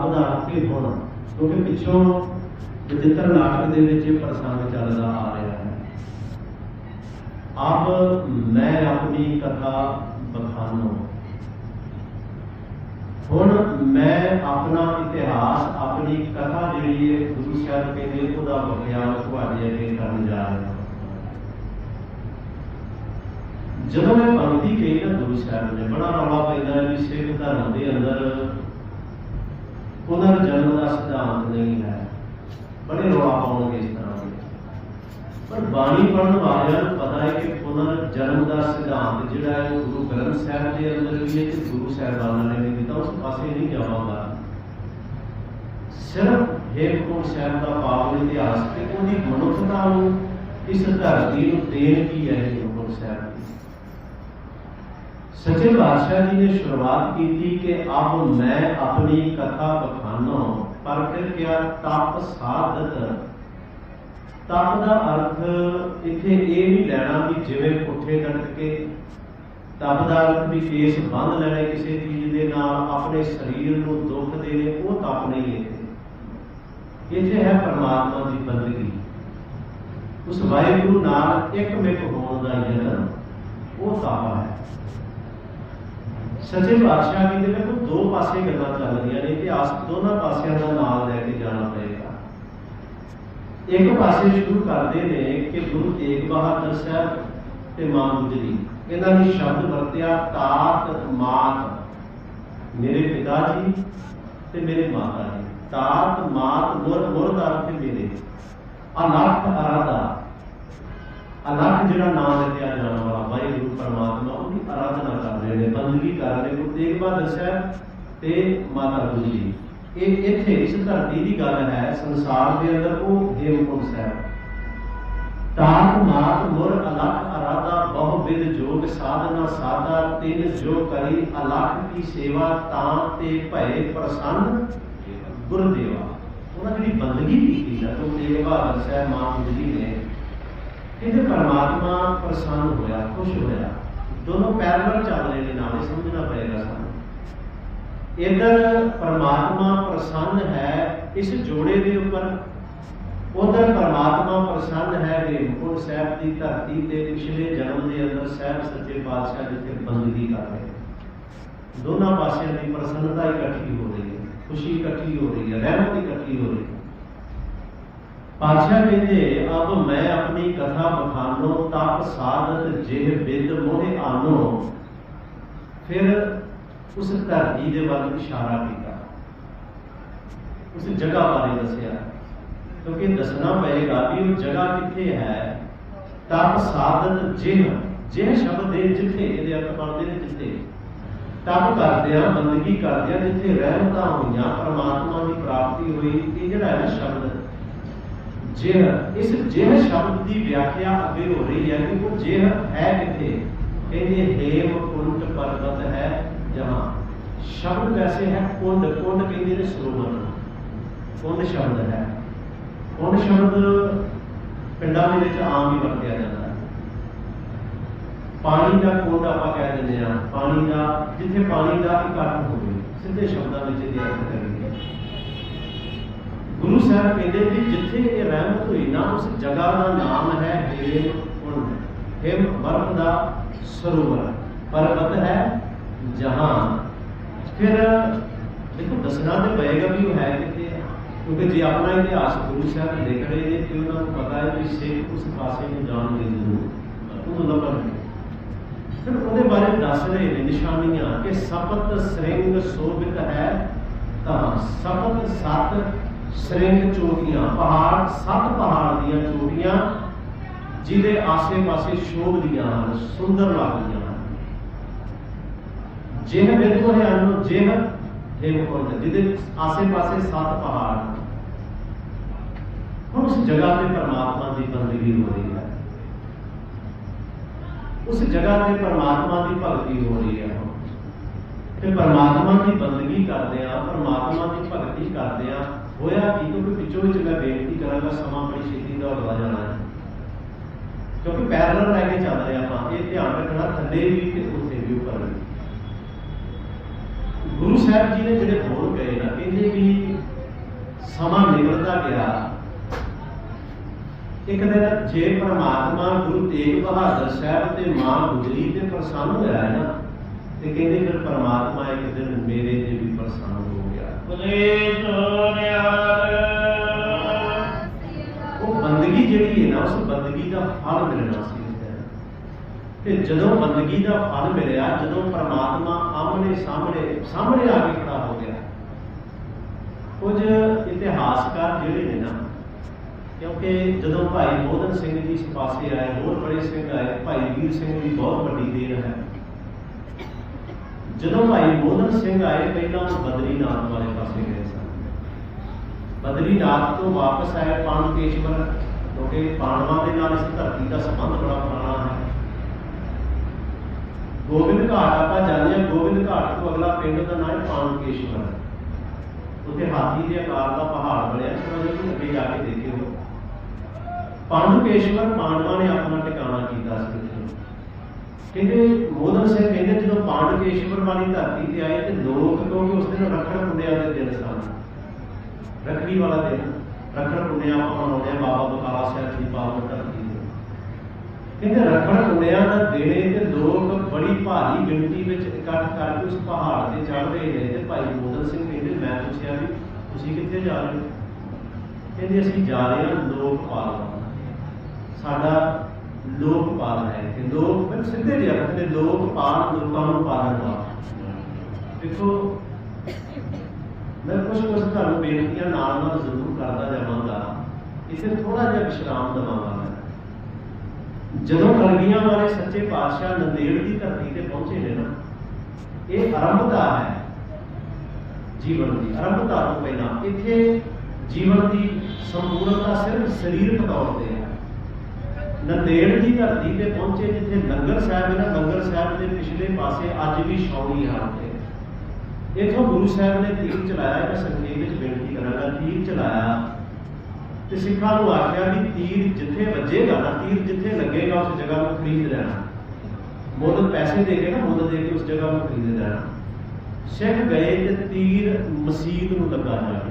ਦਾ ਹੋਣਾ, ਕਿਉਂਕਿ ਪਿੱਛੋਂ ਵਿਚਿੱਤਰ ਨਾਟਕ ਦੇ ਵਿੱਚ ਇਹ ਪ੍ਰਸੰਗ ਚੱਲਦਾ ਆ ਰਿਹਾ ਹੈ। ਆਪ, ਮੈਂ ਆਪਣੀ ਕਥਾ ਬਖਾਨੋ। ਹੁਣ ਮੈਂ ਆਪਣਾ ਇਤਿਹਾਸ, ਆਪਣੀ ਕਥਾ ਜਿਹੜੀ ਹੈ, ਗੁਰੂ ਸਾਹਿਬ ਕਹਿੰਦੇ ਉਹਦਾ ਬਖਿਆਨ ਤੁਹਾਡੇ ਅੱਗੇ ਕਰਨ ਜਾ ਰਿਹਾ ਜਦੋਂ ਮੈਂ ਪੰਕਤੀ ਕਹੀ ਨਾ ਗੁਰੂ ਸਾਹਿਬ ਨੇ, ਬੜਾ ਰੌਲਾ ਪੈਂਦਾ ਹੈ ਵੀ ਸਿੱਖ ਧਰਮ ਦੇ ਅੰਦਰ ਪੁਨਰ ਜਨਮ ਦਾ ਸਿਧਾਂਤ ਨਹੀਂ ਹੈ। ਬੜੇ ਰੌਲਾ ਪਾਉਣਗੇ ਇਸ ਤਰ੍ਹਾਂ ਦੇ। ਪਰ ਬਾਣੀ ਪੜਨ ਵਾਲਿਆਂ ਨੂੰ ਪਤਾ ਹੈ ਕਿ ਪੁਨਰ ਜਨਮ ਦਾ ਸਿਧਾਂਤ ਜਿਹੜਾ ਹੈ, ਉਹ ਗੁਰੂ ਗ੍ਰੰਥ ਸਾਹਿਬ ਦੇ ਅੰਦਰ ਵੀ ਹੈ ਤੇ ਗੁਰੂ ਸਾਹਿਬਾਨਾਂ ਨੇ ਵੀ ਦਿੱਤਾ। ਉਸ ਪਾਸੇ ਨਹੀਂ ਜਾਵਾਂਗਾ ਸਿਰਫ ਹੇਮਕੁੰਟ ਸਾਹਿਬ ਦਾ ਪਾਵਨ ਇਤਿਹਾਸ ਤੇ ਉਹਦੀ ਮਨੁੱਖਤਾ ਨੂੰ, ਇਸ ਧਰਤੀ ਨੂੰ ਦੇਣ ਕੀ ਹੈ ਹੇਮਕੁੰਟ ਸਾਹਿਬ ਦੀ? ਸੱਚੇ ਪਾਤਸ਼ਾਹ ਜੀ ਨੇ ਸ਼ੁਰੂਆਤ ਕੀਤੀ ਕਿ ਆਪ ਮੈਂ ਆਪਣੀ ਕਥਾ ਬਖਾਨੋ ਪਰ ਫਿਰ ਕਿਹਾ, ਤਪ ਸਾਧਤ। ਤਪ ਦਾ ਅਰਥ ਇੱਥੇ ਇਹ ਨਹੀਂ ਲੈਣਾ ਵੀ ਜਿਵੇਂ ਪੁੱਠੇ ਡਟ ਕੇ, ਤਪ ਦਾ ਅਰਥ ਵੀ ਕੇਸ ਬੰਨ ਲੈਣੇ ਕਿਸੇ ਚੀਜ਼ ਦੇ ਨਾਲ, ਆਪਣੇ ਸਰੀਰ ਨੂੰ ਦੁੱਖ ਦੇਣੇ, ਉਹ ਤਪ ਨਹੀਂ ਇੱਥੇ ਇੱਥੇ ਹੈ ਪਰਮਾਤਮਾ ਦੀ ਬੰਦਗੀ ਉਸ ਵਾਹਿਗੁਰੂ ਨਾਲ ਇੱਕ ਮਿਕ ਹੋਣ ਦਾ ਯਤਨ ਉਹ ਤਪ ਹੈ। ਸੱਚੇ ਬਾਦਸ਼ਾਹ ਕਹਿੰਦੇ ਵੇਖੋ ਦੋ ਪਾਸੇ ਗੱਲਾਂ ਚੱਲ ਰਹੀਆਂ ਨੇ ਇਤਿਹਾਸ ਦੋਨਾਂ ਪਾਸਿਆਂ ਦਾ ਨਾਲ ਲੈ ਕੇ ਜਾਣਾ ਪਏਗਾ ਇੱਕ ਪਾਸੇ ਸ਼ੁਰੂ ਕਰਦੇ ਨੇ ਕਿ ਗੁਰੂ ਤੇਗ ਬਹਾਦਰ ਸਾਹਿਬ ਤੇ ਮਾਂ ਗੁਜਰੀ ਇਹਨਾਂ ਨੇ ਸ਼ਬਦ ਵਰਤਿਆ ਤਾਤ ਮਾਤ ਮੇਰੇ ਪਿਤਾ ਜੀ ਤੇ ਮੇਰੇ ਮਾਤਾ ਜੀ ਤਾਤ ਮਾਤ ਮੁਰ ਮੁਰ ਦਾ ਅਰਥ ਮੇਰੇ ਅਨਰਥ ਅਰਾਧਾ ਅਲੱਖ ਜਿਹੜਾ ਨਾਮ ਲਿਆ ਬੰਦਗੀ ਕਰ ਰਹੇ ਗੁਰੂ ਤੇਗ ਬਹਾਦਰ ਸਾਹਿਬ ਤੇ ਮਾਤਾ ਗੁਜਰੀ ਇਹ ਇੱਥੇ ਇਸ ਧਰਤੀ ਦੀ ਗੱਲ ਹੈ, ਸੰਸਾਰ ਦੇ ਅੰਦਰ ਉਹ ਹੇਮਕੁੰਟ ਸਾਹਿਬ। ਤਾਤ ਮਾਤ ਮੁਰ, ਅਲੱਖ, ਅਰਾਧਾ, ਬਹੁ, ਵਿਦ, ਜੋਗ, ਸਾਧਨਾ, ਸਾਧਾ, ਤਿਨ, ਜੋ ਕਰੀ, ਅਲੱਖ ਕੀ ਸੇਵਾ, ਤਾਂ ਤੇ ਭਏ, ਪ੍ਰਸੰਨ, ਗੁਰਦੇਵਾ। ਉਹਨਾਂ ਜਿਹੜੀ ਬੰਦਗੀ ਕੀਤੀ ਨਾ ਤੋਂ ਤੇਗ ਬਹਾਦਰ ਸਾਹਿਬ, ਮਾਂ ਗੁਜਰੀ ਨੇ, ਇਹਦੇ ਪਰਮਾਤਮਾ ਪ੍ਰਸੰਨ ਹੋਇਆ, ਖੁਸ਼ ਹੋਇਆ। ਦੋਨੋਂ ਪੈਰਲਲ ਚੱਲ ਰਹੇ ਨੇ ਨਾਲੇ ਸਮਝਣਾ ਪਏਗਾ ਸਾਨੂੰ। ਇਧਰ ਪਰਮਾਤਮਾ ਪ੍ਰਸੰਨ ਹੈ ਇਸ ਜੋੜੇ ਦੇ ਉੱਪਰ, ਉਧਰ ਪਰਮਾਤਮਾ ਪ੍ਰਸੰਨ ਹੈ ਹੇਮਕੁੰਟ ਸਾਹਿਬ ਦੀ ਧਰਤੀ ਤੇ, ਪਿਛਲੇ ਜਨਮ ਦੇ ਅੰਦਰ ਸਾਹਿਬ ਸੱਚੇ ਪਾਤਸ਼ਾਹ ਜਿੱਥੇ ਬੰਦਗੀ ਕਰ ਰਹੇ ਦੋਨਾਂ ਪਾਸਿਆਂ ਦੀ ਪ੍ਰਸੰਨਤਾ ਇਕੱਠੀ ਹੋ ਰਹੀ ਹੈ, ਖੁਸ਼ੀ ਇਕੱਠੀ ਹੋ ਰਹੀ ਹੈ, ਰਹਿਮਤ ਇਕੱਠੀ ਹੋ ਰਹੀ ਹੈ। ਪਾਤਸ਼ਾਹ ਕਹਿੰਦੇ, ਅਬ ਮੈਂ ਆਪਣੀ ਕਥਾ ਬਖਾਨੋ, ਤਪ ਸਾਧਤ ਜਿਹ ਬਿਦ ਮੋਹਿ ਆਨੋ। ਫਿਰ ਉਸ ਧਰਤੀ ਦੇ ਵੱਲ ਇਸ਼ਾਰਾ ਕੀਤਾ। ਉਸ ਜਗ੍ਹਾ ਬਾਰੇ ਦੱਸਿਆ, ਕਿਉਂਕਿ ਦੱਸਣਾ ਪਏਗਾ ਵੀ ਉਹ ਜਗ੍ਹਾ ਕਿੱਥੇ ਹੈ। ਤਪ ਸਾਧਤ ਜਿਹ ਜਿਹ ਸ਼ਬਦ ਦੇ ਜਿੱਥੇ, ਇਹਦੇ ਅਰਥ ਬਣਦੇ ਨੇ ਜਿੱਥੇ। ਤਪ ਕਰਦੇ ਆ ਬੰਦਗੀ ਕਰਦੇ ਆ ਜਿੱਥੇ ਰਹਿਮਤਾਂ ਹੋਈਆਂ, ਪਰਮਾਤਮਾ ਦੀ ਪ੍ਰਾਪਤੀ ਹੋਈ, ਇਹ ਜਿਹੜਾ ਹੈ ਸ਼ਬਦ ਜਿਹ ਇਸ ਜਿਹ ਸ਼ਬਦ ਦੀ ਵਿਆਖਿਆ ਅੱਗੇ ਹੋ ਰਹੀ ਹੈ ਕਿ ਉਹ ਜਿਹ ਹੈ ਕਿੱਥੇ? ਕਹਿੰਦੇ ਹੇਮ ਕੁੰਡ ਪਰਬਤ ਹੈ ਜਹਾਂ। ਸ਼ਬਦ ਵੈਸੇ ਹੈ ਕੁੰਡ ਕੁੰਡ ਕਹਿੰਦੇ ਨੇ ਸਰੋਵਰ। ਨੂੰ। ਕੁੰਡ ਸ਼ਬਦ ਹੈ। ਕੁੰਡ ਸ਼ਬਦ ਪਿੰਡਾਂ ਦੇ ਵਿੱਚ ਆਮ ਹੀ ਵਰਤਿਆ ਜਾਂਦਾ ਹੈ। ਪਾਣੀ ਦਾ ਕੁੰਡ ਆਪਾਂ ਕਹਿ ਦਿੰਦੇ ਆ ਪਾਣੀ ਦਾ, ਜਿੱਥੇ ਪਾਣੀ ਦਾ ਇਕੱਠ ਹੋਵੇ, ਸਿੱਧੇ ਸ਼ਬਦਾਂ ਵਿੱਚ ਇਹਦੇ ਅਰਥ ਕਰੀਏ ਗੁਰੂ ਸਾਹਿਬ ਕਹਿੰਦੇ ਵੀ ਜਿੱਥੇ ਇਹ ਰਹਿਮਤ ਹੋਈ ਨਾ, ਉਸ ਜਗ੍ਹਾ ਦਾ ਨਾਮ ਹੈ ਹੇਮ ਹੇਮ ਬਰਫ ਦਾ ਸਰੋਵਰ ਪਰਬਤ ਹੈ ਜਹਾਂ ਫਿਰ ਦੇਖੋ, ਦੱਸਣਾ ਤੇ ਪਏਗਾ ਵੀ ਉਹ ਹੈ ਕਿੱਥੇ ਕਿਉਂਕਿ ਜੇ ਆਪਣਾ ਇਤਿਹਾਸ ਗੁਰੂ ਸਾਹਿਬ ਲਿਖ ਰਹੇ ਨੇ ਤੇ ਉਹਨਾਂ ਨੂੰ ਪਤਾ ਹੈ ਵੀ ਸਿੱਖ ਉਸ ਪਾਸੇ ਨੂੰ ਜਾਣ ਦੀ ਜ਼ਰੂਰ ਉਹ ਲੱਭਣ ਫਿਰ ਉਹਦੇ ਬਾਰੇ ਦੱਸ ਰਹੇ ਨੇ ਨਿਸ਼ਾਨੀਆਂ ਕਿ ਸਪਤ ਸ੍ਰਿੰਗ ਸੋਭਿਤ ਹੈ ਤਾਂ ਸਪਤ ਸਤ ਸ੍ਰਿੰਗ ਚੋਟੀਆਂ ਪਹਾੜ, ਸੱਤ ਪਹਾੜ ਦੀਆਂ ਚੋਰੀਆਂ, ਜਿਹਦੇ ਆਸੇ-ਪਾਸੇ ਸ਼ੋਭਦੀਆਂ ਹਨ, ਸੁੰਦਰ ਲੱਗਦੀਆਂ ਹਨ। ਜਿਹ ਬਿੰਦੂ ਹੈ ਅਨੁ ਜਿਹ ਹੇਮਕੁੰਡ ਜਿਹਦੇ ਆਸੇ-ਪਾਸੇ ਸੱਤ ਪਹਾੜ ਹੁਣ ਉਸ ਜਗ੍ਹਾ ਤੇ ਪਰਮਾਤਮਾ ਦੀ ਬੰਦਗੀ ਹੋ ਰਹੀ ਹੈ। ਉਸ ਜਗ੍ਹਾ ਤੇ ਪਰਮਾਤਮਾ ਦੀ ਭਗਤੀ ਹੋ ਰਹੀ ਹੈ ਤੇ ਪਰਮਾਤਮਾ ਦੀ ਬੰਦਗੀ ਕਰਦੇ ਆ ਪਰਮਾਤਮਾ ਦੀ ਭਗਤੀ ਕਰਦੇ ਆ ਹੋਇਆ ਕੀ? ਕਿਉਂਕਿ ਵਿੱਚੋਂ ਵਿੱਚ ਮੈਂ ਬੇਨਤੀ ਕਰਾਂਗਾ, ਸਮਾਂ ਬੜੀ ਛੇਤੀ ਦੌੜਦਾ ਜਾਣਾ ਹੈ। ਕਿਉਂਕਿ ਪੈਰਲਲ ਲੈ ਕੇ ਚੱਲ ਰਹੇ ਆਪਾਂ, ਇਹ ਧਿਆਨ ਰੱਖਣਾ, ਥੱਲੇ ਵੀ ਤੇ ਉੱਥੇ ਵੀ, ਉੱਪਰ ਵੀ। ਗੁਰੂ ਸਾਹਿਬ ਜੀ ਨੇ ਜਿਹੜੇ ਬੋਲ ਗਏ ਨਾ ਕਹਿੰਦੇ ਵੀ ਸਮਾਂ ਨਿਕਲਦਾ ਗਿਆ। ਇੱਕ ਦਿਨ ਜੇ ਪ੍ਰਮਾਤਮਾ ਗੁਰੂ ਤੇਗ ਬਹਾਦਰ ਸਾਹਿਬ ਤੇ ਮਾਂ ਗੁਜਰੀ ਤੇ ਪ੍ਰਸੰਨ ਹੋਇਆ ਨਾ, ਤੇ ਕਹਿੰਦੇ ਫਿਰ ਪ੍ਰਮਾਤਮਾ ਇੱਕ ਦਿਨ ਮੇਰੇ ਤੇ ਵੀ ਪ੍ਰਸੰਨ ਹੋ ਗਿਆ। ਉਦੇਸ਼ ਨਿਹਾਲ ਬੰਦਗੀ ਜਿਹੜੀ ਹੈ ਨਾ, ਉਸ ਬੰਦਗੀ ਦਾ ਫਲ ਮਿਲਣਾ ਸੀ ਤੇ ਜਦੋਂ ਬੰਦਗੀ ਦਾ ਫਲ ਮਿਲਿਆ, ਜਦੋਂ ਪ੍ਰਮਾਤਮਾ ਆਮਣੇ ਸਾਹਮਣੇ ਸਾਹਮਣੇ ਆ ਕੇ ਖੜਾ ਹੋ ਗਿਆ। ਕੁਝ ਇਤਿਹਾਸਕਾਰ ਜਿਹੜੇ ਨੇ ਨਾ, ਕਿਉਂਕਿ ਜਦੋਂ ਭਾਈ ਮੋਹਨ ਸਿੰਘ ਜੀ ਇਸ ਪਾਸੇ ਆਏ, ਹੋਰ ਬੜੇ ਸਿੰਘ ਆਏ, ਭਾਈ ਵੀਰ ਸਿੰਘ ਦੀ ਬਹੁਤ ਵੱਡੀ ਦੇਣ ਹੈ। ਜਦੋਂ ਭਾਈ ਮੋਹਨ ਸਿੰਘ ਆਏ, ਪਹਿਲਾਂ ਉਹ ਬਦਰੀਨਾਥ ਵਾਲੇ ਪਾਸੇ ਗਏ ਸਨ। ਬਦਰੀਨਾਥ ਤੋਂ ਵਾਪਸ ਆਏ ਪਾਂਡਕੇਸ਼ਵਰ ਕਿਉਂਕਿ ਪਾਂਡਵਾਂ ਦੇ ਨਾਲ ਇਸ ਧਰਤੀ ਦਾ ਸੰਬੰਧ ਬੜਾ ਪੁਰਾਣਾ ਹੈ। ਗੋਬਿੰਦ ਘਾਟ, ਆਪਾਂ ਜਾਂਦੇ ਹਾਂ ਗੋਬਿੰਦ ਘਾਟ ਤੋਂ ਅਗਲਾ ਪਿੰਡ ਦਾ ਨਾਮ ਹੈ ਪਾਂਡਕੇਸ਼ਵਰ ਉੱਥੇ ਹਾਥੀ ਦੇ ਆਕਾਰ ਦਾ ਪਹਾੜ ਬਣਿਆ ਥੋੜਾ ਤੁਸੀਂ ਅੱਗੇ ਜਾ ਕੇ ਦੇਖਿਓ। ਪਾਂਡੂਕੇਸ਼ਵਰ ਪਾਂਡਵਾਂ ਨੇ ਆਪਣਾ ਟਿਕਾਣਾ ਕੀਤਾ ਸੀ ਕਹਿੰਦੇ ਮੋਦਨ ਸਿੰਘ ਕਹਿੰਦੇ ਜਦੋਂ ਪਾਂਡੂਕੇਸ਼ਵਰ ਵਾਲੀ ਧਰਤੀ ਤੇ ਆਏ ਤੇ ਲੋਕ ਕਿਉਂਕਿ ਉਸ ਦਿਨ ਰੱਖੜ ਪੁੰਨਿਆ ਦੇ ਦਿਨ ਸਨ। ਰੱਖੜੀ ਵਾਲਾ ਦਿਨ। ਰੱਖੜ ਪੁੰਨਿਆ ਆਪਾਂ ਮਨਾਉਂਦੇ ਬਾਬਾ ਬਕਾਲਾ ਸਾਹਿਬ ਦੀ ਪਾਵਨ ਧਰਤੀ ਤੇ। ਕਹਿੰਦੇ ਰੱਖੜ ਪੁੰਨਿਆ ਦਾ ਦਿਨੇ ਤੇ ਲੋਕ ਬੜੀ ਭਾਰੀ ਗਿਣਤੀ ਵਿੱਚ ਇਕੱਠ ਕਰਕੇ ਉਸ ਪਹਾੜ ਤੇ ਚੜ੍ਹ ਰਹੇ ਨੇ। ਤੇ ਭਾਈ ਮੋਦਨ ਸਿੰਘ ਕਹਿੰਦੇ ਮੈਂ ਪੁੱਛਿਆ ਵੀ ਤੁਸੀਂ ਕਿੱਥੇ ਜਾ ਰਹੇ ਹੋ? ਕਹਿੰਦੇ ਅਸੀਂ ਜਾ ਰਹੇ ਹਾਂ ਲੋਕ ਪਾਲਣ ਸਾਡਾ ਲੋਕ ਪਾਲਣ ਹੈ ਕਿ ਲੋਕ ਮੈਨੂੰ ਸਿੱਧੇ ਜਿਹਾ ਕਹਿੰਦੇ ਲੋਕ ਪਾਲਣ ਲੋਕਾਂ ਨੂੰ ਪਾਲਣ ਦਾ ਦੇਖੋ ਮੈਂ ਕੁਝ ਕੁਝ ਤੁਹਾਨੂੰ ਬੇਨਤੀਆਂ ਨਾਲ ਨਾਲ ਜ਼ਰੂਰ ਕਰਦਾ ਜਾਵਾਂਗਾ। ਇਸੇ ਥੋੜਾ ਜਿਹਾ ਵਿਸ਼ਰਾਮ ਦਵਾਂਗਾ ਮੈਂ। ਜਦੋਂ ਕਲਗੀਆਂ ਵਾਲੇ ਸੱਚੇ ਪਾਤਸ਼ਾਹ ਨੰਦੇੜ ਦੀ ਧਰਤੀ ਤੇ ਪਹੁੰਚੇ ਨੇ ਨਾ, ਇਹ ਆਰੰਭਤਾ ਹੈ ਜੀਵਨ ਦੀ। ਆਰੰਭਤਾ ਤੋਂ ਪਹਿਲਾਂ ਇੱਥੇ ਜੀਵਨ ਦੀ ਸੰਪੂਰਨਤਾ ਸਿਰਫ ਸਰੀਰਕ ਤੌਰ ਤੇ ਹੈ। ਨੰਦੇੜ ਦੀ ਧਰਤੀ ਤੇ ਪਹੁੰਚੇ ਜਿੱਥੇ ਲੰਗਰ ਸਾਹਿਬ ਹੈ ਨਾ, ਲੰਗਰ ਸਾਹਿਬ ਦੇ ਪਿਛਲੇ ਪਾਸੇ ਅੱਜ ਵੀ ਛਾਉਣੀ ਹੈ ਇਥੋਂ ਗੁਰੂ ਸਾਹਿਬ ਨੇ ਤੀਰ ਚਲਾਇਆ ਮੈਂ ਸੰਖੇਪ ਵਿੱਚ ਬੇਨਤੀ ਕਰਾਂਗਾ, ਤੀਰ ਚਲਾਇਆ। ਤੇ ਸਿੱਖਾਂ ਨੂੰ ਆਖਿਆ ਵੀ ਤੀਰ ਜਿੱਥੇ ਵੱਜੇਗਾ ਨਾ, ਤੀਰ ਜਿੱਥੇ ਲੱਗੇਗਾ, ਉਸ ਜਗ੍ਹਾ ਨੂੰ ਖਰੀਦ ਲੈਣਾ। ਮੁੱਲ ਪੈਸੇ ਦੇ ਕੇ ਨਾ, ਮੁੱਲ ਦੇ ਕੇ ਉਸ ਜਗ੍ਹਾ ਨੂੰ ਖਰੀਦ ਲੈਣਾ। ਸਿੱਖ ਗਏ ਤੇ ਤੀਰ ਮਸਜਿਦ ਨੂੰ ਲੱਗਾ ਜਾ